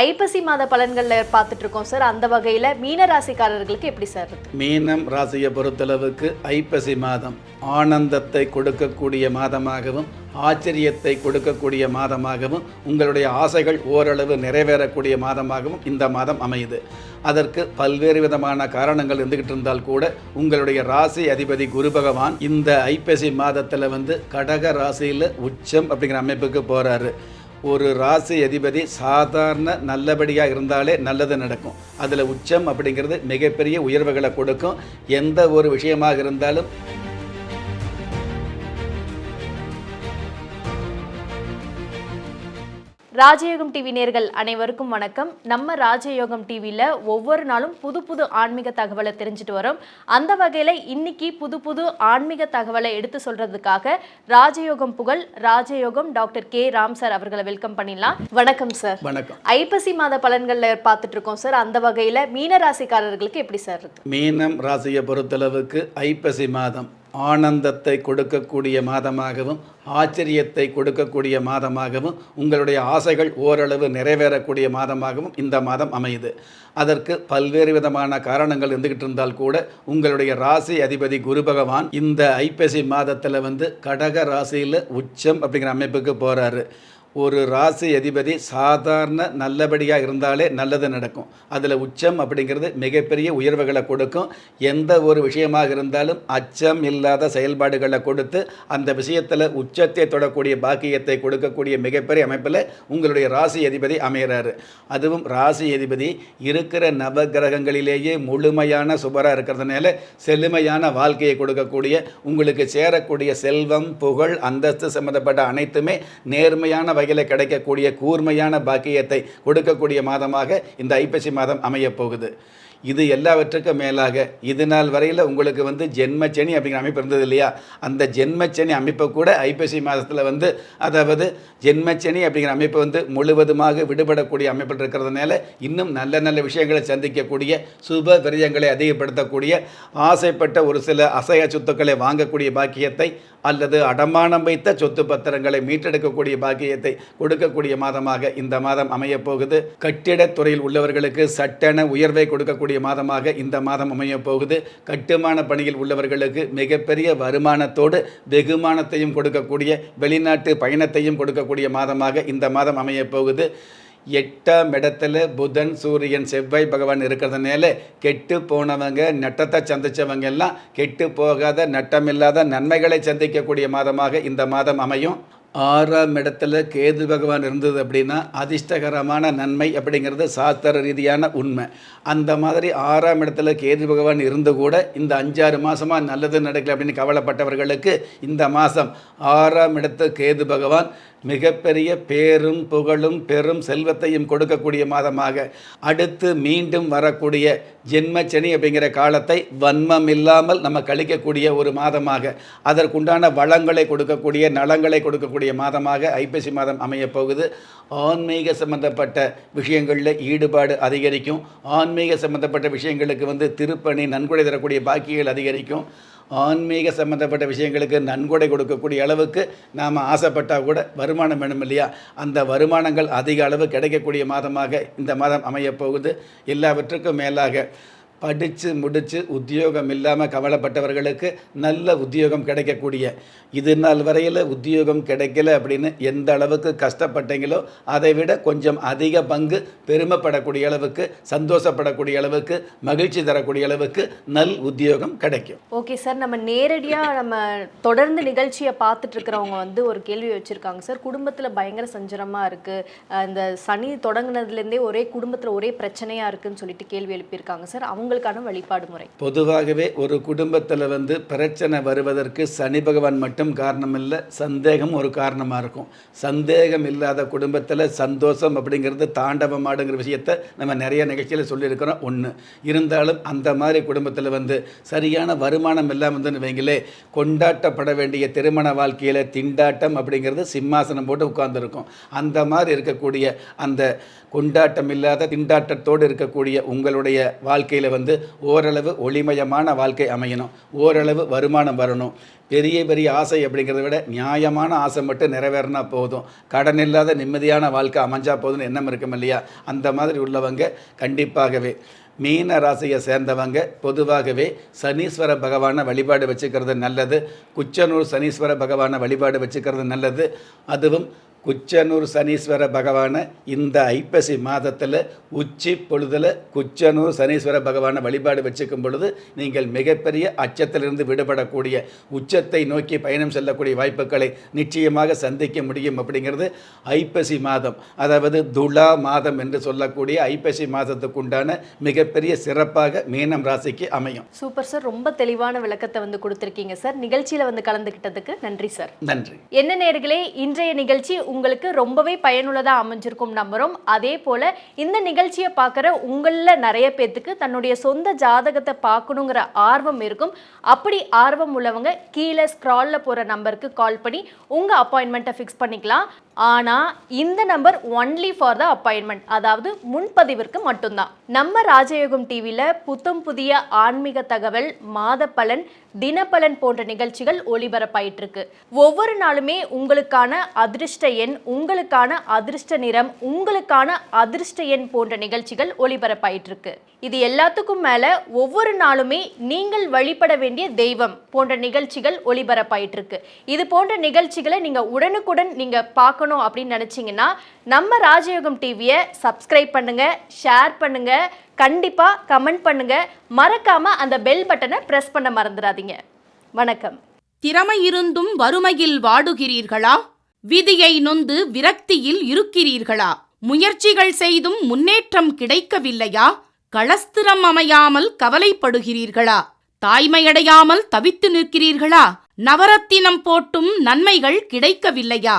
ஐப்பசி மாத பலன்களில் பார்த்துட்டு இருக்கோம் சார். அந்த வகையில் மீன ராசிக்காரர்களுக்கு எப்படி சார் இருக்கு? மீனம் ராசியை பொறுத்தளவுக்கு ஐப்பசி மாதம் ஆனந்தத்தை கொடுக்கக்கூடிய மாதமாகவும் ஆச்சரியத்தை கொடுக்கக்கூடிய மாதமாகவும் உங்களுடைய ஆசைகள் ஓரளவு நிறைவேறக்கூடிய மாதமாகவும் இந்த மாதம் அமையுது. அதற்கு பல்வேறு விதமான காரணங்கள் இருந்துகிட்டு இருந்தால் கூட உங்களுடைய ராசி அதிபதி குரு பகவான் இந்த ஐப்பசி மாதத்தில் வந்து கடக ராசியில் உச்சம் அப்படிங்கிற அமைப்புக்கு போகிறாரு ஒரு ராசி அதிபதி சாதாரண நல்லபடியாக இருந்தாலே நல்லது நடக்கும். அதில் உச்சம் அப்படிங்கிறது மிகப்பெரிய உயர்வுகளை கொடுக்கும். எந்த ஒரு விஷயமாக இருந்தாலும் ராஜயோகம் டிவி நேர்கள் அனைவருக்கும் வணக்கம். நம்ம ராஜயோகம் டிவியில் ஒவ்வொரு நாளும் புது புது ஆன்மீக தகவலை தெரிஞ்சுட்டு வரோம். அந்த வகையில் இன்னைக்கு புது புது ஆன்மீக தகவலை எடுத்து சொல்றதுக்காக ராஜயோகம் புகழ் Rajayogam doctor K. Ram sir அவர்களை வெல்கம் பண்ணிடலாம். வணக்கம் சார். வணக்கம். ஐப்பசி மாத பலன்கள்ல பார்த்துட்டு இருக்கோம் சார். அந்த வகையில மீன ராசிக்காரர்களுக்கு எப்படி சார் இருக்கு? மீனம் ராசியை பொறுத்தளவுக்கு ஐப்பசி மாதம் ஆனந்தத்தை கொடுக்கக்கூடிய மாதமாகவும் ஆச்சரியத்தை கொடுக்கக்கூடிய மாதமாகவும் உங்களுடைய ஆசைகள் ஓரளவு நிறைவேறக்கூடிய மாதமாகவும் இந்த மாதம் அமையுது. அதற்கு பல்வேறு விதமான காரணங்கள் இருந்துகிட்டு இருந்தால் கூட உங்களுடைய ராசி அதிபதி குரு பகவான் இந்த ஐப்பசி மாதத்தில் வந்து கடக ராசியில் உச்சம் அப்படிங்கிற அமைப்புக்கு போகிறாரு ஒரு ராசி அதிபதி சாதாரண நல்லபடியாக இருந்தாலே நல்லது நடக்கும். அதில் உச்சம் அப்படிங்கிறது மிகப்பெரிய உயர்வுகளை கொடுக்கும். எந்த ஒரு விஷயமாக இருந்தாலும் அச்சம் இல்லாத செயல்பாடுகளை கொடுத்து அந்த விஷயத்தில் உச்சத்தை தொடக்கூடிய பாக்கியத்தை கொடுக்கக்கூடிய மிகப்பெரிய அமைப்பில் உங்களுடைய ராசி அதிபதி அமைகிறாரு அதுவும் ராசி அதிபதி இருக்கிற நவ கிரகங்களிலேயே முழுமையான சுபராக இருக்கிறதுனால செழுமையான வாழ்க்கையை கொடுக்கக்கூடிய உங்களுக்கு சேரக்கூடிய செல்வம் புகழ் அந்தஸ்து சம்மந்தப்பட்ட அனைத்துமே நேர்மையான வகையில் கிடைக்கக்கூடிய கூர்மையான பாக்கியத்தை கொடுக்கக்கூடிய மாதமாக இந்த ஐப்பசி மாதம் அமையப் போகுது இது எல்லாவற்றுக்கும் மேலாக இது நாள் வரையில் உங்களுக்கு வந்து ஜென்மச்சனி அப்படிங்கிற அமைப்பு இருந்தது இல்லையா? அந்த ஜென்மச்சனி அமைப்பை கூட ஐப்பசி மாதத்தில் வந்து அதாவது ஜென்மச்சனி அப்படிங்கிற அமைப்பு வந்து முழுவதுமாக விடுபடக்கூடிய அமைப்பில் இருக்கிறதுனால இன்னும் நல்ல நல்ல விஷயங்களை சந்திக்கக்கூடிய சுப விரயங்களை அதிகப்படுத்தக்கூடிய ஆசைப்பட்ட ஒரு சில அசைய சொத்துக்களை வாங்கக்கூடிய பாக்கியத்தை அல்லது அடமானம் வைத்த சொத்து பத்திரங்களை மீட்டெடுக்கக்கூடிய பாக்கியத்தை கொடுக்கக்கூடிய மாதமாக இந்த மாதம் அமையப் போகுது கட்டிடத் துறையில் உள்ளவர்களுக்கு சட்டென உயர்வை கொடுக்கக்கூடிய மாதமாக இந்த மாதம் அமையப் போகுது கட்டுமான பணியில் உள்ளவர்களுக்கு மிகப்பெரிய வருமானத்தோடு வெகுமானத்தையும் கொடுக்கக்கூடிய வெளிநாட்டு பயணத்தையும் கொடுக்கக்கூடிய மாதமாக இந்த மாதம் அமையப் போகுது எட்டாம் இடத்துல புதன் சூரியன் செவ்வாய் பகவான் இருக்கிறதுனால கெட்டு போனவங்க நட்டத்தை சந்தித்தவங்க எல்லாம் கெட்டு போகாத நட்டமில்லாத நன்மைகளை சந்திக்கக்கூடிய மாதமாக இந்த மாதம் அமையும். ஆறாம் இடத்துல கேது பகவான் இருந்தது அப்படின்னா அதிர்ஷ்டகரமான நன்மை அப்படிங்கிறது சாஸ்திர ரீதியான உண்மை. அந்த மாதிரி ஆறாம் இடத்துல கேது பகவான் இருந்து கூட இந்த அஞ்சாறு மாதமாக நல்லது நடக்கல அப்படின்னு கவலைப்பட்டவர்களுக்கு இந்த மாதம் ஆறாம் இடத்து கேது பகவான் மிகப்பெரிய பேரும் புகழும் பெரும் செல்வத்தையும் கொடுக்கக்கூடிய மாதமாக அடுத்து மீண்டும் வரக்கூடிய ஜென்மச்சனி அப்படிங்கிற காலத்தை வன்மம் இல்லாமல் நம்ம கழிக்கக்கூடிய ஒரு மாதமாக அதற்குண்டான வளங்களை கொடுக்கக்கூடிய நலங்களை கொடுக்கக்கூடிய மாதமாக ஐப்பசி மாதம் அமையப் போகுது ஆன்மீக சம்பந்தப்பட்ட விஷயங்களில் ஈடுபாடு அதிகரிக்கும். ஆன்மீக சம்பந்தப்பட்ட விஷயங்களுக்கு வந்து திருப்பணி நன்கொடை தரக்கூடிய பாக்கியங்கள் அதிகரிக்கும். ஆன்மீக சம்பந்தப்பட்ட விஷயங்களுக்கு நன்கொடை கொடுக்கக்கூடிய அளவுக்கு நாம் ஆசைப்பட்டால் கூட வருமானம் வேணும் இல்லையா? அந்த வருமானங்கள் அதிக அளவு கிடைக்கக்கூடிய மாதமாக இந்த மாதம் அமையப்போகுது எல்லாவற்றுக்கும் மேலாக படித்து முடித்து உத்தியோகம் இல்லாமல் கவலைப்பட்டவர்களுக்கு நல்ல உத்தியோகம் கிடைக்கக்கூடிய. இது நாள் வரையில் உத்தியோகம் கிடைக்கல அப்படின்னு எந்த அளவுக்கு கஷ்டப்பட்டீங்களோ அதை விட கொஞ்சம் அதிக பங்கு பெருமைப்படக்கூடிய அளவுக்கு சந்தோஷப்படக்கூடிய அளவுக்கு மகிழ்ச்சி தரக்கூடிய அளவுக்கு நல் உத்தியோகம் கிடைக்கும். ஓகே சார் நம்ம நேரடியாக நம்ம தொடர்ந்து நிகழ்ச்சியை பார்த்துட்டு இருக்கிறவங்க வந்து ஒரு கேள்வி வச்சுருக்காங்க சார். குடும்பத்தில் பயங்கர சஞ்சலமாக இருக்குது இந்த சனி தொடங்குனதுலேருந்தே ஒரே குடும்பத்தில் ஒரே பிரச்சனையாக இருக்குன்னு சொல்லிட்டு கேள்வி எழுப்பியிருக்காங்க சார். அவங்க உங்களுக்கான வழிபாடு முறை. பொதுவாகவே ஒரு குடும்பத்தில் வந்து பிரச்சனை வருவதற்கு சனி பகவான் மட்டும் காரணம் இல்லை சந்தேகம் ஒரு காரணமாக இருக்கும். சந்தேகம் இல்லாத குடும்பத்தில் சந்தோஷம் அப்படிங்கிறது தாண்டவமாடுங்கிற விஷயத்தை நம்ம நிறைய நிகழ்ச்சியில் சொல்லியிருக்கிறோம். ஒன்று இருந்தாலும் அந்த மாதிரி குடும்பத்தில் வந்து சரியான வருமானம் இல்லாமல் வந்து வைங்களே கொண்டாட்டப்பட வேண்டிய திருமண வாழ்க்கையில் திண்டாட்டம் அப்படிங்கிறது சிம்மாசனம் போட்டு உட்கார்ந்துருக்கும். அந்த மாதிரி இருக்கக்கூடிய அந்த கொண்டாட்டம் இல்லாத திண்டாட்டத்தோடு இருக்கக்கூடிய உங்களுடைய வாழ்க்கையில் வந்து வந்து ஓரளவு ஒளிமயமான வாழ்க்கை அமையணும். ஓரளவு வருமானம் வரணும். பெரிய பெரிய ஆசை அப்படிங்கிறத விட நியாயமான ஆசை மட்டும் நிறைவேறினா போதும். கடன் இல்லாத நிம்மதியான வாழ்க்கை அமைஞ்சா போதும்னு எண்ணம் இருக்கும் இல்லையா? அந்த மாதிரி உள்ளவங்க கண்டிப்பாகவே மீன ராசியை சேர்ந்தவங்க பொதுவாகவே சனீஸ்வர பகவானை வழிபாடு வச்சுக்கிறது நல்லது. குச்சனூர் சனீஸ்வர பகவானை வழிபாடு வச்சுக்கிறது நல்லது. அதுவும் குச்சனூர் சனீஸ்வர பகவானை இந்த ஐப்பசி மாதத்தில் உச்சி பொழுதில் குச்சனூர் சனீஸ்வர பகவானை வழிபாடு வச்சுக்கும் பொழுது நீங்கள் மிகப்பெரிய அச்சத்திலிருந்து விடுபடக்கூடிய உச்சத்தை நோக்கி பயணம் செல்லக்கூடிய வாய்ப்புகளை நிச்சயமாக சந்திக்க முடியும் அப்படிங்கிறது ஐப்பசி மாதம். அதாவது துலா மாதம் என்று சொல்லக்கூடிய ஐப்பசி மாதத்துக்கு உண்டான மிகப்பெரிய சிறப்பாக மீனம் ராசிக்கு அமையும். Super sir. ரொம்ப தெளிவான விளக்கத்தை வந்து கொடுத்துருக்கீங்க சார். நிகழ்ச்சியில வந்து கலந்துக்கிட்டதுக்கு நன்றி சார். நன்றி. என்ன நேர்களே இன்றைய நிகழ்ச்சி உங்களுக்கு ரொம்பவே பயனுள்ளதாக அமைஞ்சிருக்கும் நம்புகிறோம் அதே போல் இந்த நிகழ்ச்சியை பார்க்குற உங்களில் நிறைய பேர்த்துக்கு தன்னுடைய சொந்த ஜாதகத்தை பார்க்கணுங்கிற ஆர்வம் இருக்கும். அப்படி ஆர்வம் உள்ளவங்க கீழே ஸ்க்ரால்ல போகிற நம்பருக்கு கால் பண்ணி உங்கள் அப்பாயின்மெண்ட்டை ஃபிக்ஸ் பண்ணிக்கலாம். ஆனால் இந்த number only for the appointment அதாவது முன்பதிவிற்கு மட்டும்தான். நம்ம ராஜயோகம் டிவியில் புத்தம் புதிய ஆன்மீக தகவல் மாத பலன் தினப்பலன் போன்ற நிகழ்ச்சிகள் ஒளிபரப்பாயிட்டு இருக்கு ஒவ்வொரு நாளுமே உங்களுக்கான அதிர்ஷ்ட எண் உங்களுக்கான அதிர்ஷ்ட நிறம் உங்களுக்கான அதிர்ஷ்ட எண் போன்ற நிகழ்ச்சிகள் ஒளிபரப்பாயிட்டு இருக்கு இது எல்லாத்துக்கும் மேல ஒவ்வொரு நாளுமே நீங்கள் வழிபட வேண்டிய தெய்வம் போன்ற நிகழ்ச்சிகள் ஒளிபரப்பாயிட்டு இருக்கு இது போன்ற நிகழ்ச்சிகளை நீங்க உடனுக்குடன் நீங்க பார்க்கணும் அப்படின்னு நினச்சிங்கன்னா நம்ம ராஜயோகம் டிவியை சப்ஸ்கிரைப் பண்ணுங்க ஷேர் பண்ணுங்க கண்டிப்பாக கமெண்ட் பண்ணுங்க. மறக்காம அந்த பெல் பட்டனை பிரஸ் பண்ண மறந்துடாதீங்க. வணக்கம். திறமை இருந்தும் வறுமையில் வாடுகிறீர்களா? விதியை நொந்து விரக்தியில் இருக்கிறீர்களா? முயற்சிகள் செய்தும் முன்னேற்றம் கிடைக்கவில்லையா? களஸ்திரம் அமையாமல் கவலைப்படுகிறீர்களா? தாய்மையடையாமல் தவித்து நிற்கிறீர்களா? நவரத்தினம் போட்டும் நன்மைகள் கிடைக்கவில்லையா?